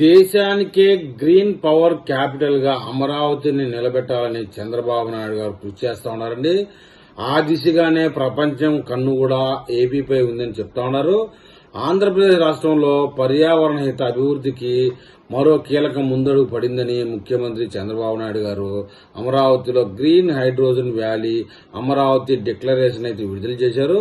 దేశానికే green power క్యాపిటల్గా అమరావతిని నిలబెట్టాలని చంద్రబాబు నాయుడు గారు కృషి చేస్తా ఉన్నారండి. ఆ దిశగానే ప్రపంచం కన్ను కూడా ఏపీపై ఉందని చెప్తా ఉన్నారు. ఆంధ్రప్రదేశ్ రాష్ట్రంలో పర్యావరణ హిత అభివృద్ధికి మరో కీలక ముందడుగు పడిందని ముఖ్యమంత్రి చంద్రబాబు నాయుడు గారు అమరావతిలో green hydrogen valley Amaravati declaration అయితే విడుదల చేశారు.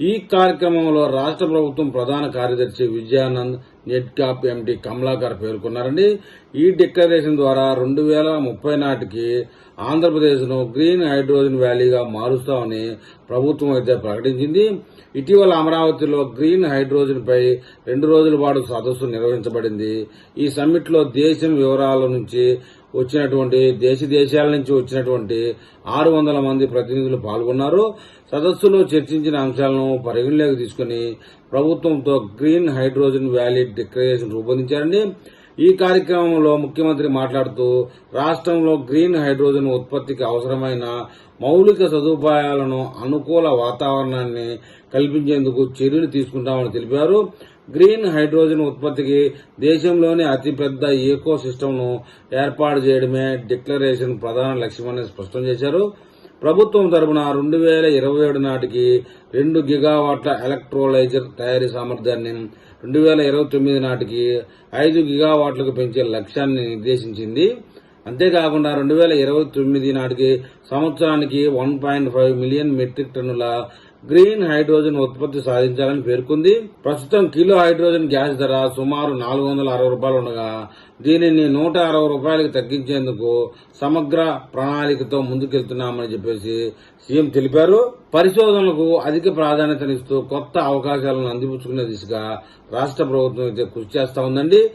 ఈ కార్యక్రమంలో రాష్ట్ర ప్రభుత్వం ప్రధాన కార్యదర్శి విజయానంద్ నెట్కాప్ ఎండి కమలాకర్ పేర్కొన్నారండి. ఈ డిక్లరేషన్ ద్వారా రెండు వేల ముప్పై నాటికి ఆంధ్రప్రదేశ్ను గ్రీన్ హైడ్రోజన్ వ్యాలీగా మారుస్తామని ప్రభుత్వం అయితే ప్రకటించింది. ఇటీవల అమరావతిలో గ్రీన్ హైడ్రోజన్పై రెండు రోజుల పాటు సదస్సు నిర్వహించబడింది. ఈ సమ్మిట్లో దేశం వివరాల నుంచి వచ్చినటువంటి దేశ దేశాల నుంచి వచ్చినటువంటి ఆరు వందల మంది ప్రతినిధులు పాల్గొన్నారు. సదస్సులో చర్చించిన అంశాలను పరిగణలోకి తీసుకుని ప్రభుత్వంతో గ్రీన్ హైడ్రోజన్ వ్యాలీ డిక్లరేషన్ రూపొందించారండి. ఈ కార్యక్రమంలో ముఖ్యమంత్రి మాట్లాడుతూ రాష్ట్రంలో గ్రీన్ హైడ్రోజన్ ఉత్పత్తికి అవసరమైన మౌలిక సదుపాయాలను అనుకూల వాతావరణాన్ని కల్పించేందుకు చర్యలు తీసుకుంటామని తెలిపారు. గ్రీన్ హైడ్రోజన్ ఉత్పత్తికి దేశంలోని అతిపెద్ద ఈకో సిస్టమ్ను ఏర్పాటు చేయడమే డిక్లరేషన్ ప్రధాన లక్ష్యమని స్పష్టం చేశారు. ప్రభుత్వం తరపున రెండు వేల ఇరవై ఏడు నాటికి రెండు గిగావాట్ల ఎలక్ట్రోలైజర్ తయారీ సామర్థ్యాన్ని రెండు వేల ఇరవై తొమ్మిది నాటికి ఐదు గిగావాట్లకు పెంచే లక్ష్యాన్ని నిర్దేశించింది. అంతేకాకుండా రెండు వేల ఇరవై తొమ్మిది నాటికి సంవత్సరానికి one point five million metric టన్నుల గ్రీన్ హైడ్రోజన్ ఉత్పత్తి సాధించాలని పేర్కొంది. ప్రస్తుతం కిలో హైడ్రోజన్ గ్యాస్ ధర సుమారు నాలుగు వందల అరవై రూపాయలు ఉండగా దీనిని నూట అరవై రూపాయలకు తగ్గించేందుకు సమగ్ర ప్రణాళికతో ముందుకెళ్తున్నామని చెప్పేసి సీఎం తెలిపారు. పరిశోధనలకు అధిక ప్రాధాన్యతనిస్తూ కొత్త అవకాశాలను అందిపుచ్చుకునే దిశగా రాష్ట్ర ప్రభుత్వం అయితే కృషి చేస్తా ఉందండి.